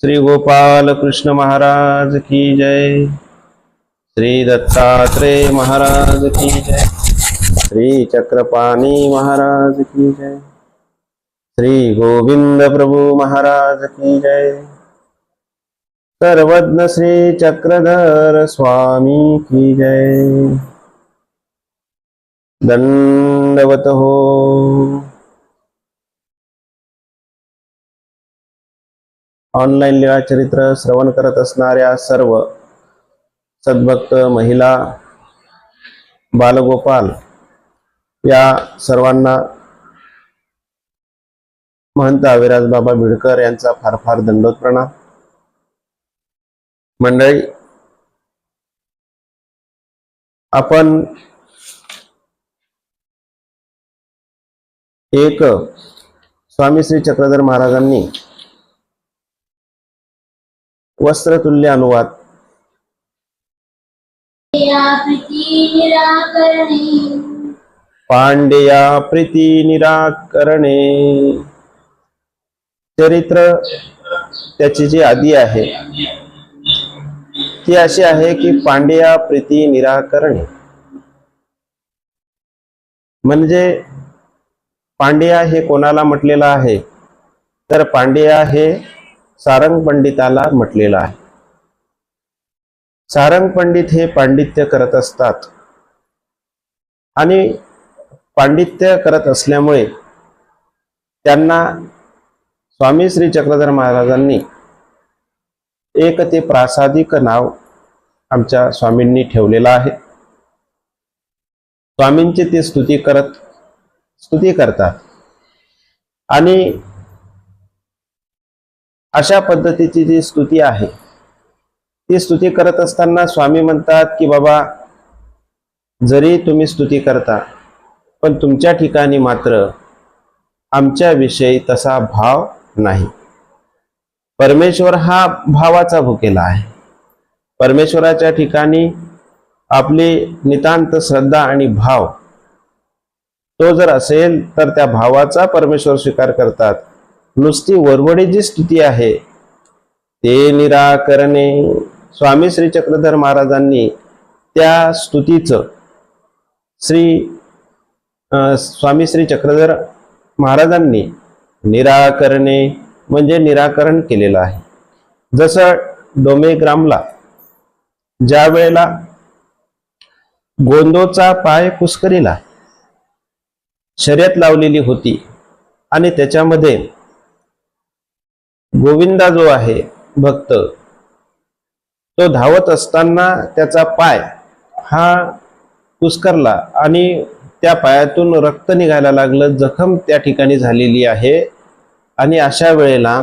श्री गोपाल कृष्ण महाराज की जय। श्री दत्तात्रेय महाराज की जय। श्री चक्रपाणी महाराज की जय। श्री गोविंद प्रभु महाराज की जय। सर्वज्ञ श्री चक्रधर स्वामी की जय। दंडवत हो। ऑनलाईन लीळाचरित्र श्रवण करत असणाऱ्या सर्व सद्भक्त महिला बालगोपाल या सर्वांना महंत अविराज बाबा भिडकर यांचा फार फार दंडोत प्रणाम. मंडळी आपण एक स्वामी श्री चक्रधर महाराजांनी वस्त्रतुल्य अनुवाद. पांडेया प्रीती निराकरणे. चरित्र त्याची जी आदी आहे ती अशी आहे की पांडेया प्रीती निराकरणे. म्हणजे पांड्या हे कोणाला म्हटलेलं आहे? तर पांड्या हे सारंग पंडिताला म्हटलेलं आहे. सारंग पंडित हे पांडित्य करत असतात. आणि पांडित्य करत असल्यामुळे त्यांना स्वामी श्री चक्रधर महाराजांनी एक ते प्रासादिक नाव आमच्या स्वामींनी ठेवलेलं आहे. स्वामींची ते स्तुती करत स्तुती करतात. आणि अशा पद्धतीची जी स्तुती आहे ती स्तुती करत असताना स्वामी म्हणतात की बाबा जरी तुम्ही स्तुती करता पण तुमच्या ठिकाणी मात्र आमच्याविषयी तसा भाव नाही. परमेश्वर हा भावाचा भुकेला आहे. परमेश्वराच्या ठिकाणी आपली नितांत श्रद्धा आणि भाव तो जर असेल तर त्या भावाचा परमेश्वर स्वीकार करतात. नुसती वरवडीची स्तुती आहे ते निराकरणे स्वामी श्री चक्रधर महाराजांनी त्या स्तुतीचं श्री स्वामी श्री चक्रधर महाराजांनी निराकरणे म्हणजे निराकरण केलेलं आहे. जसं डोमेग्रामला ज्या वेळेला गोंदोचा पाय कुस्करीला शर्यत लावलेली होती आणि त्याच्यामध्ये गोविंदा जो आहे भक्त तो धावत असताना त्याचा पाय हा कुस्करला आणि त्या पायातून रक्त निघायला लागलं. जखम त्या ठिकाणी झालेली आहे. आणि अशा वेळेला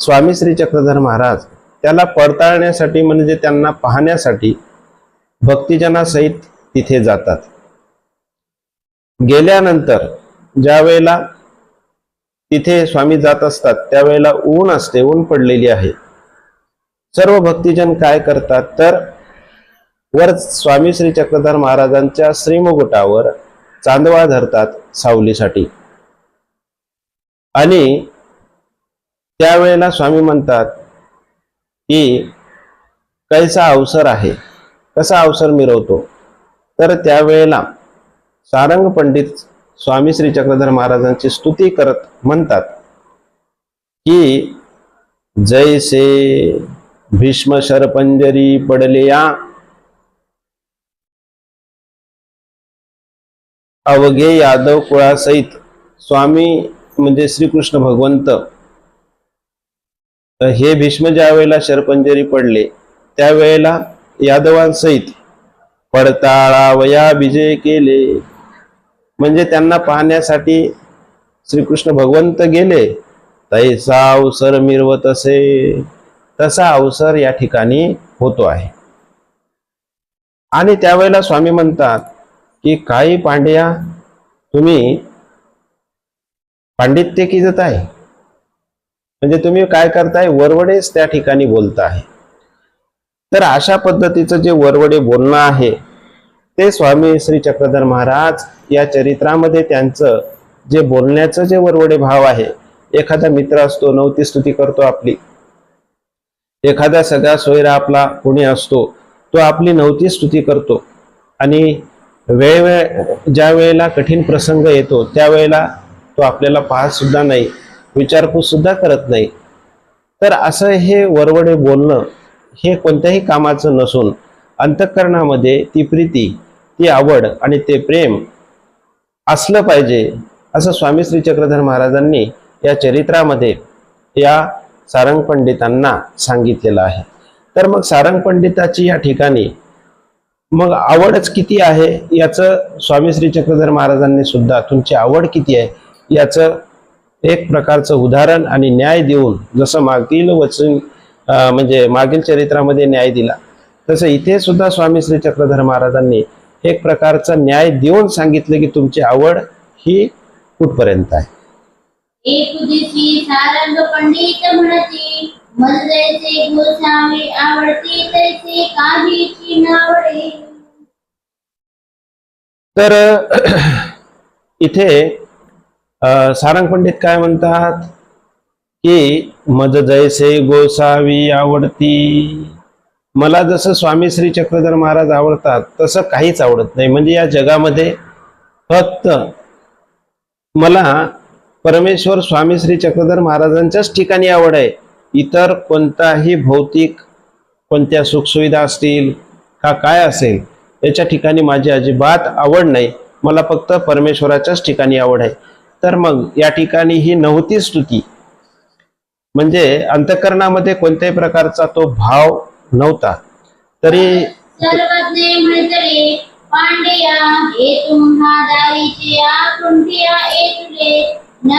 स्वामी श्री चक्रधर महाराज त्याला पडताळण्यासाठी म्हणजे त्यांना पाहण्यासाठी भक्तिजनासहित तिथे जातात. गेल्यानंतर ज्या वेळेला तिथे स्वामी जात असतात त्यावेळेला ऊन असते ऊन पडलेली आहे. सर्व भक्तिजन काय करतात? तर वर स्वामी श्री चक्रधर महाराजांच्या श्रीमुकुटावर चांदवा धरतात सावलीसाठी. आणि त्यावेळेला स्वामी म्हणतात की कैसा अवसर आहे? कसा अवसर मिरवतो? तर त्यावेळेला सारंग पंडित स्वामी श्री चक्रधर महाराजांची स्तुती करत म्हणतात की जैसे भीष्म शरपंजरी पडले या अवघे यादव कुळासहित स्वामी म्हणजे श्रीकृष्ण भगवंत हे भीष्म ज्या वेळेला शरपंजरी पडले त्यावेळेला यादवांसहित पडताळावया विजय केले. म्हणजे त्यांना पाहण्यासाठी श्रीकृष्ण भगवंत गेले. तैसा अवसर मिरवत असे. तसा अवसर या ठिकाणी होतो आहे. आणि त्यावेळेला स्वामी म्हणतात की काही पांड्या तुम्ही पांडित्य किजत आहे? म्हणजे तुम्ही काय करताय? वरवडेच त्या ठिकाणी बोलताय. तर अशा पद्धतीचं जे वरवडे बोलणं आहे ते स्वामी श्री चक्रधर महाराज या चरित्रामध्ये त्यांचं जे बोलण्याचं जे वरवडे भाव आहे एखादा मित्र असतो नवती स्तुती करतो आपली. एखादा सगळा सोयरा आपला कोणी असतो तो आपली नवती स्तुती करतो. आणि वेळवेळ ज्या वेळेला कठीण प्रसंग येतो त्यावेळेला तो आपल्याला पाहत सुद्धा नाही विचारपूस सुद्धा करत नाही. तर असं हे वरवडे बोलणं हे कोणत्याही कामाचं नसून अंतःकरणामध्ये ती प्रीती ती आवड आणि ते प्रेम असलं पाहिजे असं स्वामी श्री चक्रधर महाराजांनी या चरित्रामध्ये या सारंग पंडितांना सांगितलेलं आहे. तर मग सारंग पंडिताची या ठिकाणी मग आवडच किती आहे? याचं स्वामी श्री चक्रधर महाराजांनी सुद्धा तुमची आवड किती आहे? याचं एक प्रकारचं उदाहरण आणि न्याय देऊन जसं मागील वचन म्हणजे मागील चरित्रामध्ये न्याय दिला तसं इथे सुद्धा स्वामी श्री चक्रधर महाराजांनी एक प्रकारचा न्याय देऊन सांगितलं की तुमची आवड ही कुठपर्यंत आहे? तर इथे सारंग पंडित काय म्हणतात? की मज जैसे गोसावी आवडती. मला जसं स्वामी श्री चक्रधर महाराज आवडतात तसं काहीच आवडत नाही. म्हणजे या जगामध्ये फक्त मला परमेश्वर स्वामी श्री चक्रधर महाराजांच्याच ठिकाणी आवड आहे. इतर कोणताही भौतिक कोणत्या सुखसुविधा असतील का काय असेल याच्या ठिकाणी माझी अजिबात आवड नाही. मला फक्त परमेश्वराच्याच ठिकाणी आवड आहे. तर मग या ठिकाणी ही नव्हती स्तुती. म्हणजे अंतकरणामध्ये कोणत्याही प्रकारचा तो भाव नव्हता. तरी पांड्या हे तुम्हा दारीचे कुंठिया तुले न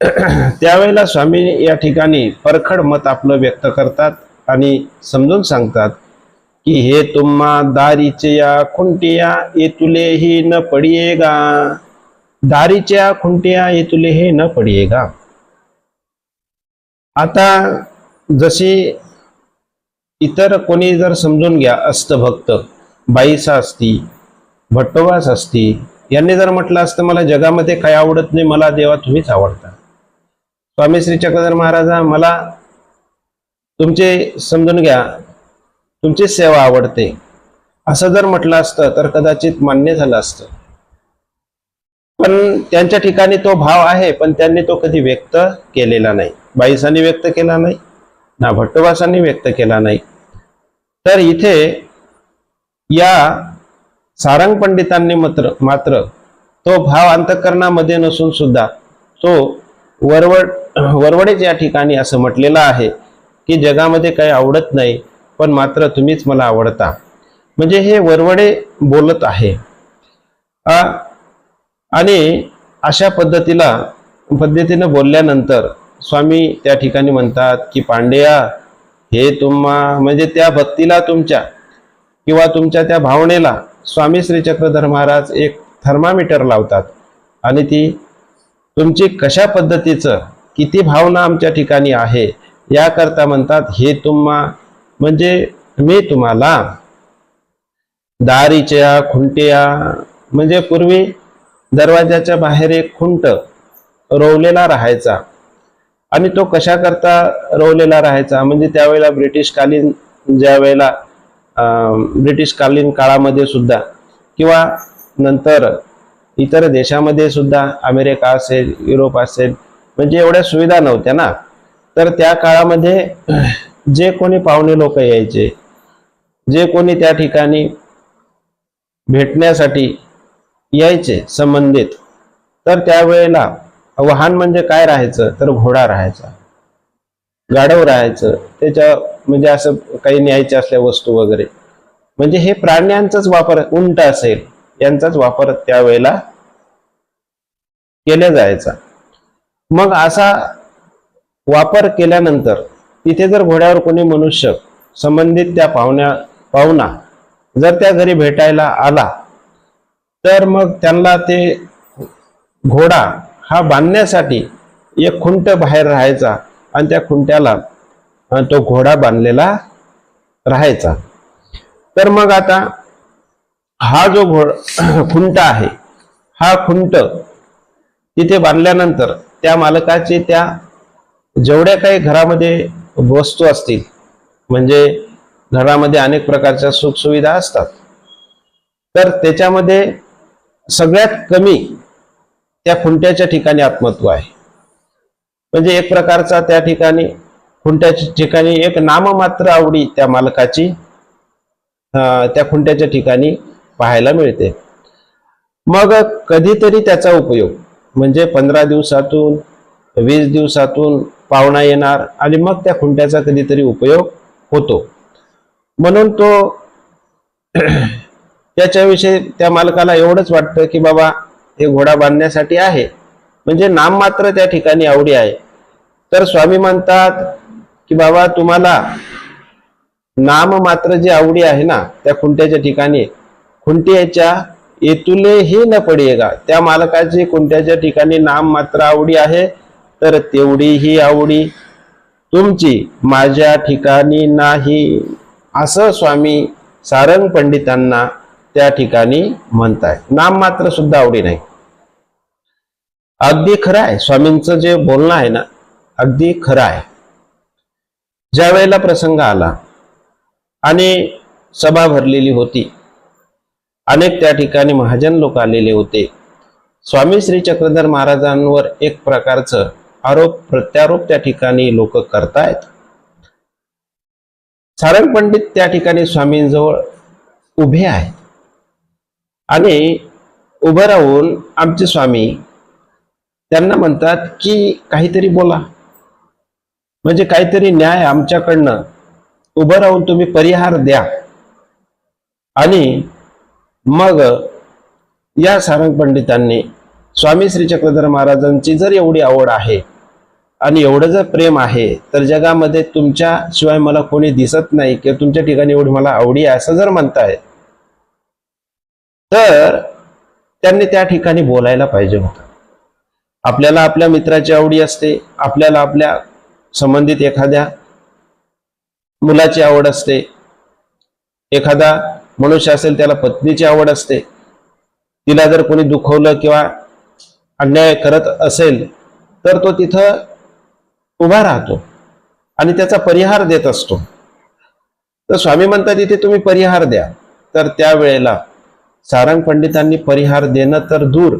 त्यावेळेला स्वामी या ठिकाणी परखड मत आपलं व्यक्त करतात आणि समजून सांगतात की हे तुम्हा दारीचे या खुंटिया येतुले ही न पडियेगा दारीच्या खुंटिया येतुले हे न पडियेगा आता जसे इतर कोणी जर समजून घ्या अष्टभक्त बाईसा असती भट्टोबास असती यांनी जर म्हटलं असतं मला जगामध्ये काय आवडत नाही मला देवा तुम्हीच आवडता. स्वामी श्री चक्रधर महाराजा मला तुमचे समजून घ्या तुमची सेवा आवडते. असं जर म्हटलं असतं तर कदाचित मान्य झालं असतं. पण त्यांच्या ठिकाणी तो भाव आहे पण त्यांनी तो कधी व्यक्त केलेला नाही. बाईसांनी व्यक्त केला नाही ना भट्टवासांनी व्यक्त केला नाही. तर इथे या सारंग पंडितांनी मात्र मात्र तो भाव अंतकरणामध्ये नसून सुद्धा तो वरवड वरवडेच या ठिकाणी असं म्हटलेलं आहे की जगामध्ये काही आवडत नाही पण मात्र तुम्हीच मला आवडता. म्हणजे हे वरवडे बोलत आहे. आणि अशा पद्धतीला पद्धतीनं बोलल्यानंतर स्वामी त्या ठिकाणी म्हणतात की पांड्या हे तुम्हा म्हणजे त्या भक्तीला तुमच्या किंवा तुमच्या त्या भावनेला स्वामी श्री चक्रधर महाराज एक थर्मामीटर लावतात. आणि ती तुमची कशा पद्धतीचं किती भावना आमच्या ठिकाणी आहे याकरता म्हणतात हे तुम्हा म्हणजे मी तुम्हाला दारीच्या खुंट्या म्हणजे पूर्वी दरवाजाच्या बाहेर एक खुंट रोवलेला राहायचा. आणि तो कशा करता रोवलेला राहायचा? म्हणजे त्यावेळेला ब्रिटिशकालीन ज्या वेळेला ब्रिटिशकालीन काळामध्ये सुद्धा किंवा नंतर इतर देशामध्ये सुद्धा अमेरिका असेल युरोप असेल म्हणजे एवढ्या सुविधा नव्हत्या ना? तर त्या काळामध्ये जे कोणी पाहुणे लोक यायचे जे कोणी त्या ठिकाणी भेटण्यासाठी यायचे संबंधित. तर त्यावेळेला वाहन म्हणजे काय राहायचं? तर घोडा राहायचा. गाढव राहायचं. त्याच्या म्हणजे असं काही न्यायच्या असल्या वस्तू वगैरे. म्हणजे हे प्राण्यांचाच वापर उंट असेल यांचाच वापर त्यावेळेला केला जायचा. मग असा वापर केल्यानंतर तिथे जर घोड्यावर कोणी मनुष्य संबंधित त्या पाहुण्या पाहुणा जर त्या घरी भेटायला आला तर मग त्यांना ते घोडा हा बांधण्यासाठी एक खुंट बाहेर राहायचा आणि त्या खुंट्याला तो घोडा बांधलेला राहायचा. तर मग आता हा जो घोड खुंट आहे हा खुंट तिथे बांधल्यानंतर त्या मालकाची त्या जेवढ्या काही घरामध्ये वस्तू असतील म्हणजे घरामध्ये अनेक प्रकारच्या सुखसुविधा असतात तर त्याच्यामध्ये सगळ्यात कमी त्या खुंट्याच्या ठिकाणी आत्मत्व आहे. म्हणजे एक प्रकारचा त्या ठिकाणी खुंट्याच्या ठिकाणी एक नाममात्र आवडी त्या मालकाची त्या खुंट्याच्या ठिकाणी पाहायला मिळते. मग कधीतरी त्याचा उपयोग म्हणजे पंधरा दिवसातून वीस दिवसातून पाहुणा येणार आणि मग त्या खुंट्याचा कधीतरी उपयोग होतो. म्हणून तो त्याच्याविषयी त्या मालकाला एवढंच वाटतं की बाबा हे घोडा बांधण्यासाठी आहे. म्हणजे नाम मात्र त्या ठिकाणी आवडी आहे. तर स्वामी म्हणतात की बाबा तुम्हाला नाम मात्र जी आवडी आहे ना त्या खुंट्याच्या ठिकाणी खुंट्याच्या येतुलेही न पडेगा. त्या मालकाची कोणत्याच्या ठिकाणी नाम मात्र आवडी आहे तर तेवढी ही आवडी तुमची माझ्या ठिकाणी नाही. असं स्वामी सारंग पंडितांना त्या ठिकाणी म्हणताय. नाम मात्र सुद्धा आवडी नाही. अगदी खरं आहे. स्वामींचं जे बोलणं आहे ना अगदी खरं आहे. ज्या वेळेला प्रसंग आला आणि सभा भरलेली होती अनेक त्या ठिकाणी महाजन लोक आलेले होते स्वामी श्री चक्रधर महाराजांवर एक प्रकारचं आरोप प्रत्यारोप त्या ठिकाणी लोक करतायत. सारंग पंडित त्या ठिकाणी स्वामींजवळ उभे आहेत. आणि उभं राहून आमचे स्वामी त्यांना म्हणतात की काहीतरी बोला. म्हणजे काहीतरी न्याय आमच्याकडनं. उभं राहून तुम्ही परिहार द्या. आणि मग या सारंग पंडितांनी स्वामी श्री चक्रधर महाराजांची जर एवढी आवड आहे आणि एवढं जर प्रेम आहे तर जगामध्ये तुमच्या शिवाय मला कोणी दिसत नाही किंवा तुमच्या ठिकाणी एवढी मला आवडी आहे असं जर म्हणताय तर त्यांनी त्या ठिकाणी बोलायला पाहिजे होतं. आपल्याला आपल्या मित्राची आवडी असते आपल्याला आपल्या संबंधित एखाद्या मुलाची आवड असते एखादा मनुष्य असेल त्याला पत्नीची आवड असते तिला जर कोणी दुखवलं किंवा अन्याय करत असेल तर तो तिथं उभा राहतो आणि त्याचा परिहार देत असतो. तर स्वामी म्हणतात इथे तुम्ही परिहार द्या. तर त्यावेळेला सारंग पंडितांनी परिहार देणं तर दूर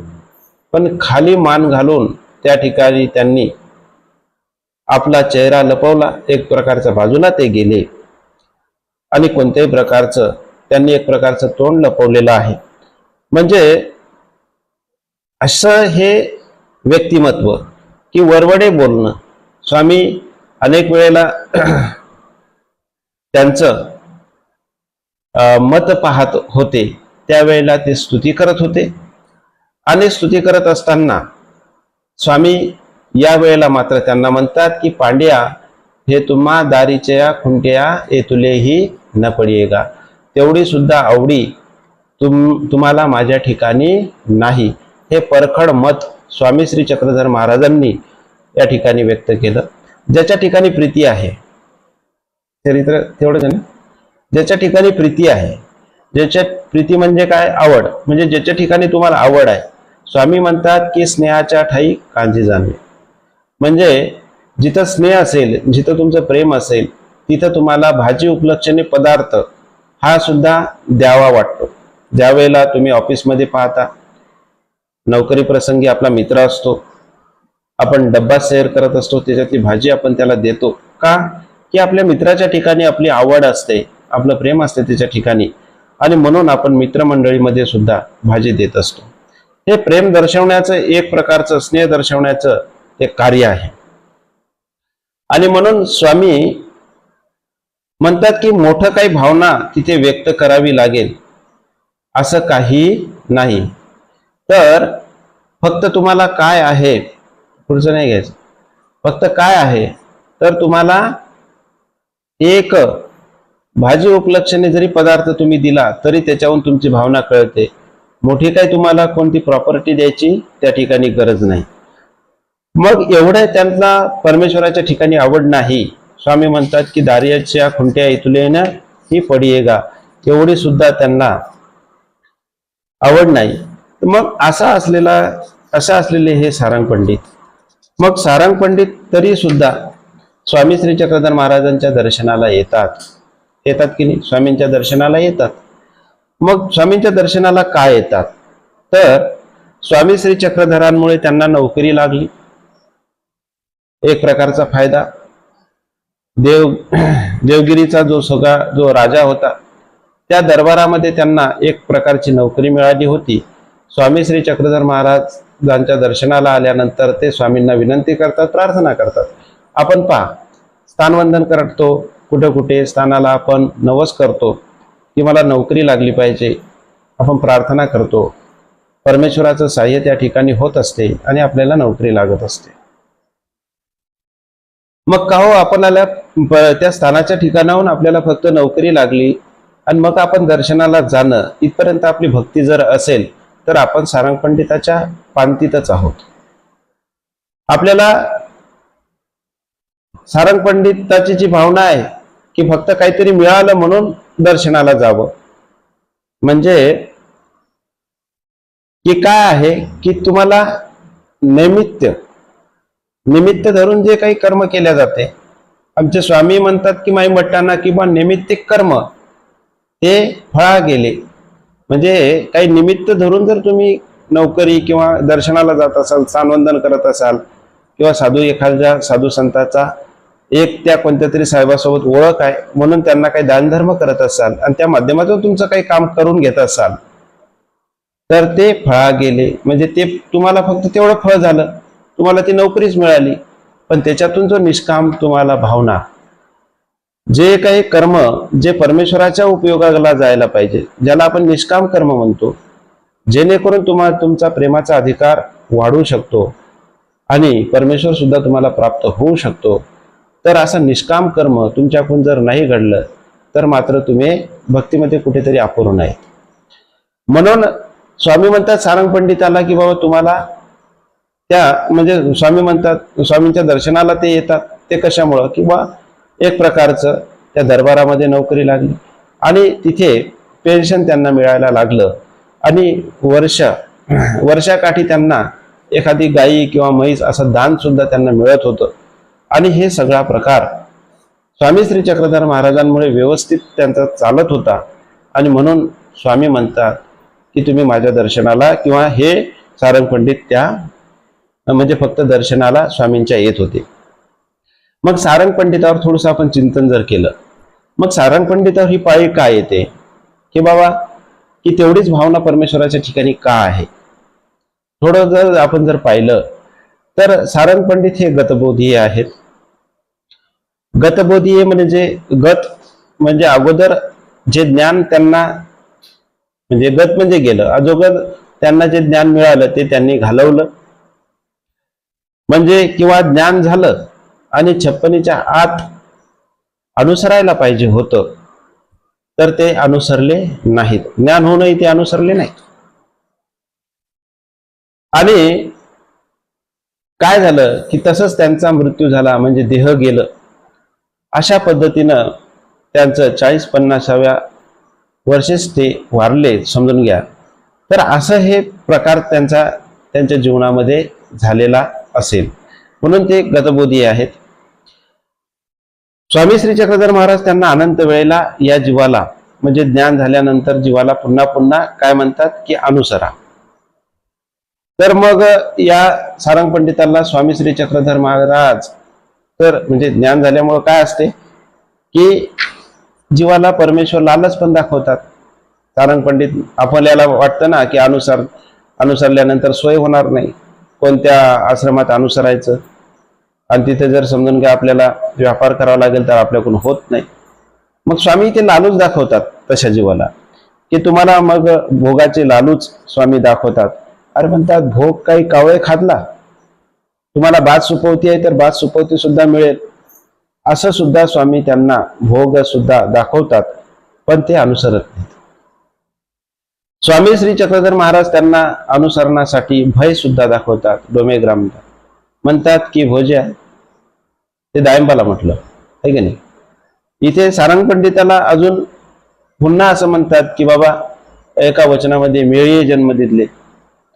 पण खाली मान घालून त्या ठिकाणी त्यांनी आपला चेहरा लपवला. एक प्रकारच्या बाजूला ते गेले. आणि कोणत्याही प्रकारचं त्यांनी एक प्रकारचं तोंड लपवलेलं आहे. म्हणजे असं हे व्यक्तिमत्व की वरवडे बोलणं. स्वामी अनेक वेळेला त्यांचं मत पाहत होते. त्यावेळेला ते स्तुती करत होते. आणि स्तुती करत असताना स्वामी या वेळेला मात्र त्यांना म्हणतात की पांड्या हे तुम्हा दारीच्या खुंट्या ये तुलेही न पडिएगा तेवढी सुद्धा आवडी तुम तुम्हाला माझ्या ठिकाणी नाही. हे परखड मत स्वामी श्री चक्रधर महाराजांनी या ठिकाणी व्यक्त केलं. ज्याच्या ठिकाणी प्रीती आहे चरित्र तेवढंच ना ज्याच्या ठिकाणी प्रीती आहे ज्याच्या प्रीती म्हणजे काय? आवड. म्हणजे ज्याच्या ठिकाणी तुम्हाला आवड आहे. स्वामी म्हणतात की स्नेहाच्या ठाई कांजी जाणवे. म्हणजे जिथं स्नेह असेल जिथं तुमचं प्रेम असेल तिथं तुम्हाला भाजी उपलक्षणे पदार्थ हा सुद्धा द्यावा वाटतो. ज्यावेळेला तुम्ही ऑफिसमध्ये पाहता नोकरी प्रसंगी आपला मित्र असतो आपण डब्बा शेअर करत असतो त्याच्यातली भाजी आपण त्याला देतो. का? की आपल्या मित्राच्या ठिकाणी आपली आवड असते आपलं प्रेम असते त्याच्या ठिकाणी. आणि म्हणून आपण मित्रमंडळीमध्ये सुद्धा भाजी देत असतो. हे प्रेम दर्शवण्याचं एक प्रकारचं स्नेह दर्शवण्याचं एक कार्य आहे. आणि म्हणून स्वामी म्हणतात की मोठं काही भावना तिथे व्यक्त करावी लागेल असं काही नाही. तर फक्त तुम्हाला काय आहे पुढचं नाही घ्यायचं. फक्त काय आहे तर तुम्हाला एक भाजी उपलक्षणे जरी पदार्थ तुम्ही दिला तरी त्याच्याहून तुमची भावना कळते. मोठी काही तुम्हाला कोणती प्रॉपर्टी द्यायची त्या ठिकाणी गरज नाही. मग एवढं त्यांना परमेश्वराच्या ठिकाणी आवड नाही. स्वामी म्हणतात की दारियाच्या खुंट्या इथुले ना ही पडियेगा एवढी सुद्धा त्यांना आवड नाही. मग असा असलेला असा असलेले हे सारंग पंडित. मग सारंग पंडित तरी सुद्धा स्वामी श्री चक्रधर महाराजांच्या दर्शनाला येतात. येतात की नाही? स्वामींच्या दर्शनाला येतात. मग स्वामींच्या दर्शनाला का येतात? तर स्वामी श्री चक्रधरांमुळे त्यांना नोकरी लागली. एक प्रकारचा फायदा. देव देवगिरीचा जो सगळा जो राजा होता त्या दरबारामध्ये त्यांना एक प्रकारची नोकरी मिळाली होती. स्वामी श्री चक्रधर महाराजांच्या दर्शनाला आल्यानंतर ते स्वामींना विनंती करतात प्रार्थना करतात. आपण पहा स्थानवंदन करतो कुठे कुठे स्थानाला आपण नवस करतो की मला नोकरी लागली पाहिजे आपण प्रार्थना करतो. परमेश्वराचं सहाय्य त्या ठिकाणी होत असते आणि आपल्याला नोकरी लागत असते. मग का हो आपल्याला त्या स्थानाच्या ठिकाणाहून आपल्याला फक्त नोकरी लागली आणि मग आपण दर्शनाला जाणं इथपर्यंत आपली भक्ती जर असेल तर आपण सारंग पंडिताच्या पांतीतच आहोत. आपल्याला सारंग पंडिताची जी भावना आहे की फक्त काहीतरी मिळालं म्हणून दर्शनाला जावं. म्हणजे की काय आहे? की तुम्हाला नैमित्य निमित्त धरून जे काही कर्म केले जाते. आमचे स्वामी म्हणतात की माई मट्टांना किंवा नैमित्तिक कर्म ते फळा गेले. म्हणजे काही निमित्त धरून जर तुम्ही नोकरी किंवा दर्शनाला जात असाल सानवंदन करत असाल किंवा साधू एखाद्या साधू संताचा एक त्या कोणत्या तरी साहेबासोबत ओळख आहे म्हणून त्यांना काही दानधर्म करत असाल आणि त्या माध्यमातून तुमचं काही काम करून घेत असाल तर ते फळा गेले. म्हणजे ते तुम्हाला फक्त तेवढं फळ झालं. तुम्हाला ती नोकरीच मिळाली. पण त्याच्यातून जो निष्काम तुम्हाला भावना जे काही कर्म जे परमेश्वराच्या उपयोगाला जायला पाहिजे ज्याला आपण निष्काम कर्म म्हणतो जेणेकरून तुम्हाला तुमचा प्रेमाचा अधिकार वाढू शकतो आणि परमेश्वर सुद्धा तुम्हाला प्राप्त होऊ शकतो. तर असं निष्काम कर्म तुमच्याकडून जर नाही घडलं तर मात्र तुम्ही भक्तीमध्ये कुठेतरी अपूर्ण आहे म्हणून स्वामी म्हणतात सारंग पंडिताला की बाबा तुम्हाला त्या म्हणजे स्वामी म्हणतात स्वामींच्या दर्शनाला ते येतात ते कशामुळं? किंवा एक प्रकारचं त्या दरबारामध्ये नोकरी लागली. आणि तिथे पेन्शन त्यांना मिळायला लागलं. आणि वर्ष वर्षाकाठी त्यांना एखादी गायी किंवा म्हैस असं दान सुद्धा त्यांना मिळत होतं. आणि हे सगळा प्रकार स्वामी श्री चक्रधर महाराजांमुळे व्यवस्थित त्यांचा चालत होता. आणि म्हणून स्वामी म्हणतात की तुम्ही माझ्या दर्शनाला किंवा हे सारंग पंडित त्या म्हणजे फक्त दर्शनाला स्वामींच्या येत होते. मग सारंग पंडितावर थोडंसं आपण चिंतन जर केलं मग सारंग पंडितावर ही पाळी का येते? की बाबा की तेवढीच भावना परमेश्वराच्या ठिकाणी का आहे? थोडं जर आपण जर पाहिलं तर सारंग पंडित हे गतबोधीय आहेत. गतबोधीय म्हणजे गत म्हणजे अगोदर जे ज्ञान त्यांना म्हणजे गत म्हणजे गेलं. अजोगर त्यांना जे ज्ञान मिळालं ते त्यांनी घालवलं. म्हणजे किंवा ज्ञान झालं आणि छप्पनीच्या आत अनुसरायला पाहिजे होतं तर ते अनुसरले नाहीत. ज्ञान होऊनही ते अनुसरले नाहीत. आणि काय झालं की तसंच त्यांचा मृत्यू झाला म्हणजे देह गेलं. अशा पद्धतीनं त्यांचं चाळीस पन्नासाव्या वर्षेच ते वारले समजून घ्या. तर असं हे प्रकार त्यांचा त्यांच्या जीवनामध्ये झालेला असेल. म्हणून ते गतबोधी आहेत. स्वामी श्री चक्रधर महाराज त्यांना अनंत वेळेला या जीवाला म्हणजे ज्ञान झाल्यानंतर जीवाला पुन्हा पुन्हा काय म्हणतात की अनुसरा. तर मग या सारंग पंडितांना स्वामी श्री चक्रधर महाराज तर म्हणजे ज्ञान झाल्यामुळं काय असते? की जीवाला परमेश्वर लालच पण दाखवतात. सारंग पंडित आपल्याला वाटतं ना की अनुसार अनुसरल्यानंतर सोय होणार नाही. कोणत्या आश्रमात अनुसरायचं? आणि तिथे जर समजून घ्या आपल्याला व्यापार करावा लागेल तर आपल्याकडून होत नाही. मग स्वामी ते लालूच दाखवतात तशा जीवाला. की तुम्हाला मग भोगाचे लालूच स्वामी दाखवतात. अरे म्हणतात भोग काही कावळे खातला. तुम्हाला बात सुपवती आहे तर बात सुपवती सुद्धा मिळेल. असं सुद्धा स्वामी त्यांना भोग सुद्धा दाखवतात पण ते अनुसरत नाहीत. स्वामी श्री चक्रधर महाराज त्यांना अनुसरणासाठी भय सुद्धा दाखवतात डोमेग्रामला म्हणतात की भोज्या ते दायंबाला म्हटलं आहे की नाही? इथे सारंग पंडिताला अजून पुन्हा असं म्हणतात की बाबा एका वचनामध्ये मेळीये जन्म दिले.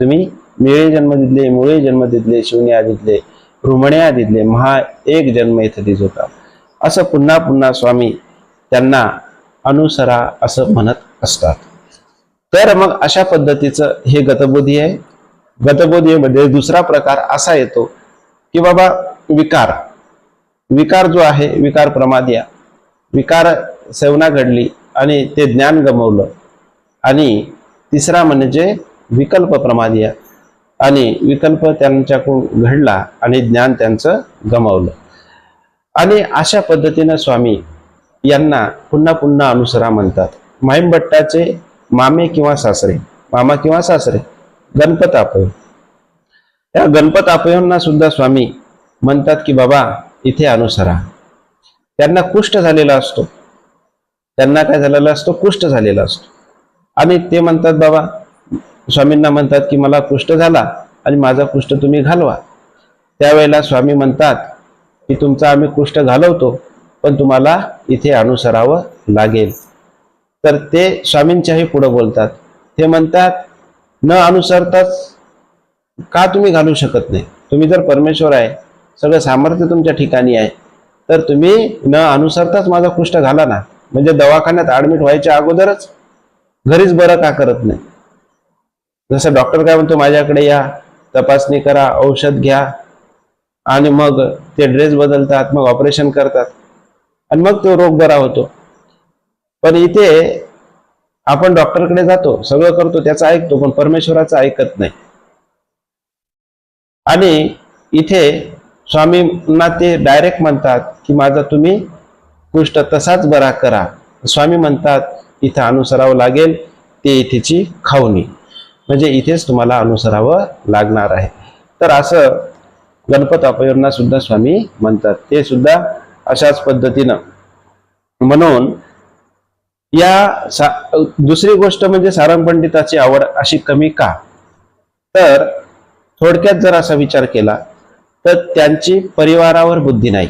तुम्ही मिळे जन्म दिले मुळे जन्म दिले शिवने आदितले रुमण्या दिले महा एक जन्म इथं दिस होता. असं पुन्हा पुन्हा स्वामी त्यांना अनुसरा असं म्हणत असतात. तर मग अशा पद्धतीचं हे गतबोधी आहे. गतबोधीमध्ये दुसरा प्रकार असा येतो की बाबा विकार. विकार जो आहे विकार प्रमादिया विकार सेवना घडली आणि ते ज्ञान गमवलं. आणि तिसरा म्हणजे विकल्प प्रमादिया आणि विकल्प त्यांच्याकडून घडला आणि ज्ञान त्यांचं गमावलं. आणि अशा पद्धतीनं स्वामी यांना पुन्हा पुन्हा अनुसरा म्हणतात. माईमभट्टाचे मामे किंवा सासरे मामा किंवा सासरे गणपत आपय त्या गणपत आपयांना सुद्धा स्वामी म्हणतात की बाबा इथे अनुसरा. त्यांना कुष्ठ झालेला असतो. त्यांना काय झालेला असतो? कुष्ठ झालेला असतो. आणि ते म्हणतात बाबा स्वामींना म्हणतात की मला कुष्ठ झाला आणि माझा कुष्ठ तुम्ही घालवा. त्यावेळेला स्वामी म्हणतात की तुमचा आम्ही कुष्ठ घालवतो पण तुम्हाला इथे अनुसरावं लागेल. तर ते स्वामींच्याही पुढं बोलतात. ते म्हणतात न अनुसरताच का तुम्ही घालू शकत नाही? तुम्ही जर परमेश्वर आहे सगळं सामर्थ्य तुमच्या ठिकाणी आहे तर तुम्ही न अनुसरताच माझा कुष्ठ घाला ना. म्हणजे दवाखान्यात ॲडमिट व्हायच्या अगोदरच घरीच बरं का करत नाही? जसं डॉक्टर काय म्हणतो? माझ्याकडे या तपासणी करा औषध घ्या. आणि मग ते ड्रेस बदलतात मग ऑपरेशन करतात. आणि मग तो रोग बरा होतो. पण इथे आपण डॉक्टरकडे जातो सगळं करतो त्याचं ऐकतो पण परमेश्वराचं ऐकत नाही. आणि इथे स्वामींना ते डायरेक्ट म्हणतात की माझा तुम्ही कुष्ठ तसाच बरा करा. स्वामी म्हणतात इथं अनुसरावं लागेल ते इथेची खावणी म्हणजे इथेच तुम्हाला अनुसरावं लागणार आहे. तर असं गणपत अपयोजना सुद्धा स्वामी म्हणतात. ते सुद्धा अशाच पद्धतीनं म्हणून या सा दुसरी गोष्ट म्हणजे सारंग पंडिताची आवड अशी कमी का? तर थोडक्यात जर असा विचार केला तर त्यांची परिवारावर बुद्धी नाही.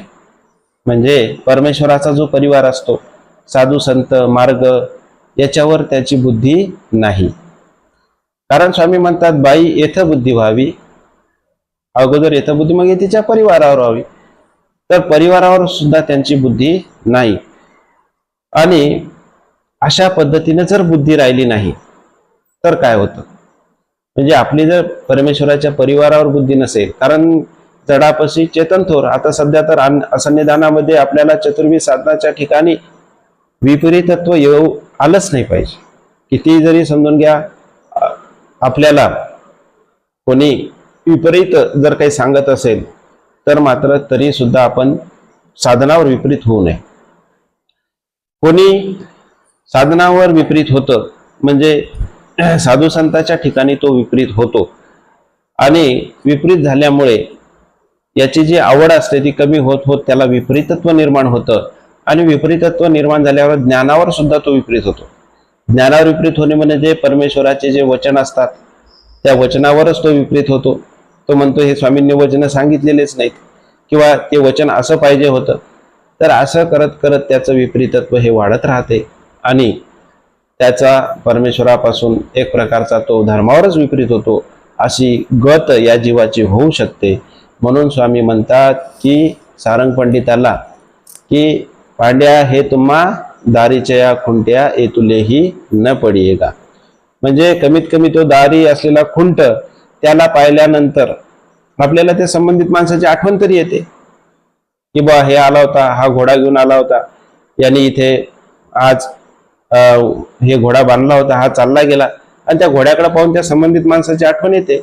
म्हणजे परमेश्वराचा जो परिवार असतो साधू संत मार्ग याच्यावर त्याची बुद्धी नाही. कारण स्वामी म्हणतात बाई येथं बुद्धी व्हावी. अगोदर येथं बुद्धी मग तिच्या परिवारावर व्हावी. तर परिवारावर सुद्धा त्यांची बुद्धी नाही. आणि अशा पद्धतीने जर बुद्धी राहिली नाही तर काय होतं? म्हणजे आपली जर परमेश्वराच्या परिवारावर बुद्धी नसेल कारण जडापशी चेतन थोर आता सध्या तर अन- आपल्याला चतुर्वी साधनाच्या ठिकाणी विपरीतत्व येऊ आलंच नाही पाहिजे. कितीही जरी समजून घ्या आपल्याला कोणी विपरीत जर काही सांगत असेल तर मात्र तरी सुद्धा आपण साधनावर विपरीत होऊ नये. कोणी साधनावर विपरीत होतं म्हणजे साधू संतांच्या ठिकाणी तो विपरीत होतो. आणि विपरीत झाल्यामुळे याची जी आवड असते ती कमी होत होत त्याला विपरीतत्व निर्माण होतं. आणि विपरीतत्व निर्माण झाल्यावर ज्ञानावर सुद्धा तो विपरीत होतो. ज्ञानावर विपरीत होणे म्हणजे परमेश्वराचे जे वचन असतात त्या वचनावरच तो विपरीत होतो. तो म्हणतो हे स्वामींनी वचन सांगितलेलेच नाहीत. किंवा ते वचन असं पाहिजे होतं. तर असं करत करत त्याचं विपरीतत्व हे वाढत राहते. आणि त्याचा परमेश्वरापासून एक प्रकारचा तो धर्मावरच विपरीत होतो अशी गत या जीवाची होऊ शकते. म्हणून स्वामी म्हणतात की सारंग पंडिताला की पांड्या हे तुम्हा दारीच्या या खुंट्या तुलेही न पडिएगा. म्हणजे कमीत कमी तो दारी असलेला खुंट त्याला पाहिल्यानंतर आपल्याला त्या संबंधित माणसाची आठवण तरी येते. की बा हे आला होता हा घोडा घेऊन आला होता. याने इथे आज हे घोडा बांधला होता हा चालला गेला. आणि त्या घोड्याकडे पाहून त्या संबंधित माणसाची आठवण येते.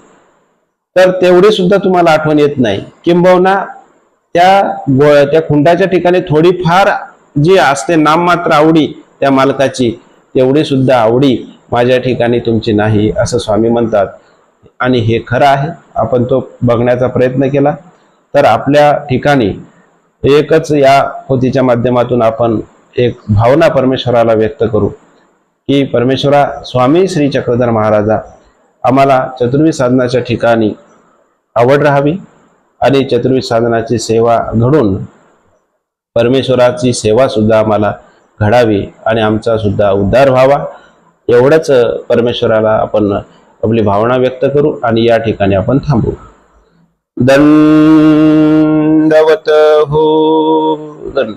तर तेवढी सुद्धा तुम्हाला आठवण येत नाही. किंबहुना त्या गो- त्या खुंटाच्या ठिकाणी थोडीफार जी असते नाममात्र आवडी त्या मालकाची तेवढी सुद्धा आवडी माझ्या ठिकाणी तुमची नाही असं स्वामी म्हणतात. आणि हे खरं आहे आपण तो बघण्याचा प्रयत्न केला. तर आपल्या ठिकाणी एकच या पोथीच्या माध्यमातून आपण एक भावना परमेश्वराला व्यक्त करू की परमेश्वरा स्वामी श्री चक्रधर महाराजा आम्हाला चतुर्वी साधनाच्या ठिकाणी आवड राहावी आणि चतुर्वी साधनाची सेवा घडून परमेश्वराची सेवासुद्धा आम्हाला घडावी आणि आमचासुद्धा उद्धार व्हावा. एवढंच परमेश्वराला आपण आपली भावना व्यक्त करू आणि या ठिकाणी आपण थांबू. दंडवत हो दंड